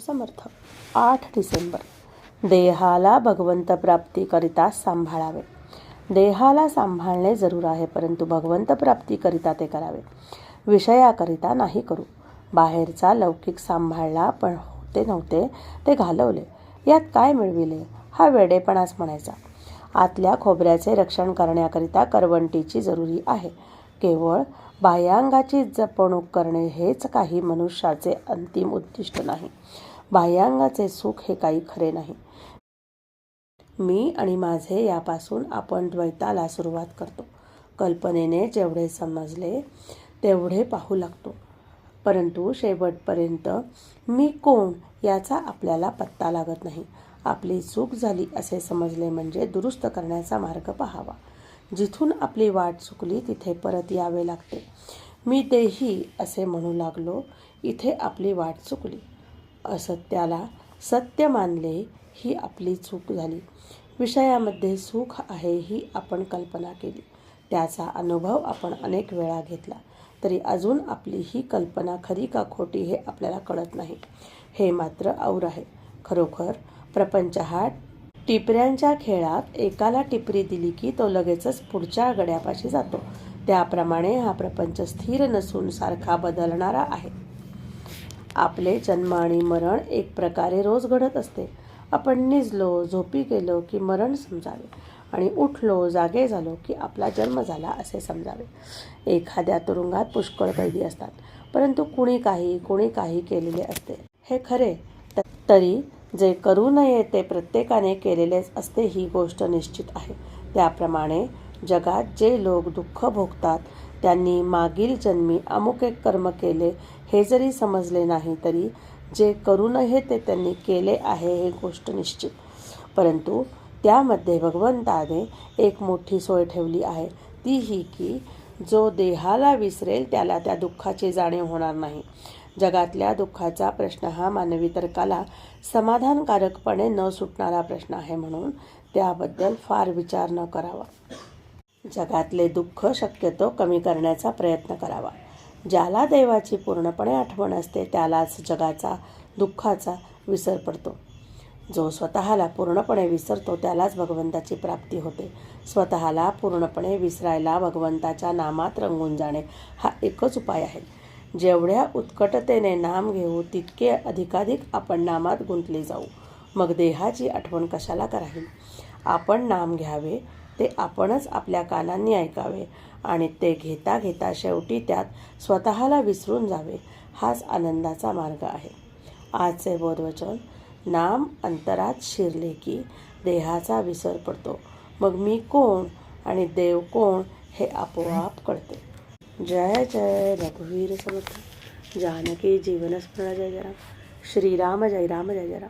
समर्थ. आठ डिसेंबर. देहाला भगवंत प्राप्तीकरिता सांभाळावे. देहाला सांभाळणे जरूर आहे परंतु भगवंत प्राप्तीकरिता ते करावे. विषयाकरिता नाही करू. बाहेरचा लौकिक सांभाळला पण होते नव्हते ते घालवले. यात काय मिळविले? हा वेडेपणाच म्हणायचा. आतल्या खोबऱ्याचे रक्षण करण्याकरिता करवंटीची जरुरी आहे. केवळ बाह्यांगाची जपणूक करणे हेच काही मनुष्याचे अंतिम उद्दिष्ट नाही. बाह्यांगाचे सुख हे काही खरे नाही. मी आणि माझे यापासून आपण द्वैताला सुरुवात करतो. कल्पनेने जेवढे समजले तेवढे पाहू लागतो. परंतु शेवटपर्यंत मी कोण याचा आपल्याला पत्ता लागत नाही. आपली चूक झाली असे समजले म्हणजे दुरुस्त करण्याचा मार्ग पाहावा. जिथून आपली वाट चुकली तिथे परत यावे लागते. मी देही असे म्हणू लागलो इथे आपली वाट चुकली. असत्याला सत्य मानले ही आपली चूक झाली. विषयामध्ये सुख आहे ही आपण कल्पना केली. त्याचा अनुभव आपण अनेक वेळा घेतला. तरी अजून आपली ही कल्पना खरी का खोटी हे आपल्याला कळत नाही. हे मात्र और आहे. खरोखर प्रपंच हा टिपऱ्यांच्या खेळात एकाला टिपरी दिली की तो लगेचच पुढच्या गड्यापाशी जातो. त्याप्रमाणे हा प्रपंच स्थिर नसून सारखा बदलणारा आहे. आपले जन्म आणि मरण एक प्रकारे रोज घडत असते. आपण निजलो झोपी गेलो की मरण समजावे आणि उठलो जागे झालो की आपला जन्म झाला असे समजावे. एखाद्या तुरुंगात पुष्कळ कैदी असतात परंतु कुणी काही कुणी काही केलेले असते. हे खरे तरी जे करू नये ते प्रत्येकाने केलेलेच असते ही गोष्ट निश्चित आहे. त्याप्रमाणे जगात जे लोक दुःख भोगतात त्यांनी मागील जन्मी अमुक एक कर्म केले हे जरी समजले नाही तरी जे करू नये ते त्यांनी केले आहे हे गोष्ट निश्चित. परंतु त्यामध्ये भगवंताने एक मोठी सोय ठेवली आहे ती ही की जो देहाला विसरेल त्याला त्या दुःखाची जाणीव होणार नाही. जगातल्या दुःखाचा प्रश्न हा मानवी तर्काला समाधानकारकपणे न सुटणारा प्रश्न आहे म्हणून त्याबद्दल फार विचार न करावा. जगातले दुःख शक्यतो कमी करण्याचा प्रयत्न करावा. ज्याला देवाची पूर्णपणे आठवण असते त्यालाच जगाचा दुःखाचा विसर पडतो. जो स्वतःला पूर्णपणे विसरतो त्यालाच भगवंताची प्राप्ती होते. स्वतःला पूर्णपणे विसरायला भगवंताच्या नामात रंगून जाणे हा एकच उपाय आहे. जेवढ्या उत्कटतेने नाम घेऊ तितके अधिकाधिक आपण नामात गुंतले जाऊ. मग देहाची आठवण कशाला करावी? आपण नाम घ्यावे ते आपणच आपल्या कानांनी ऐकावे आणि ते घेता घेता शेवटी त्यात स्वतःला विसरून जावे हाच आनंदाचा मार्ग आहे. आजचे बोधवचन नाम अंतरात शिरले की देहाचा विसर पडतो. मग मी कोण आणि देव कोण हे आपोआप कळते. जय जय रघुवीर समर्थ. जानकी जीवनस्मरण जय जयराम श्रीराम जय राम जय जयराम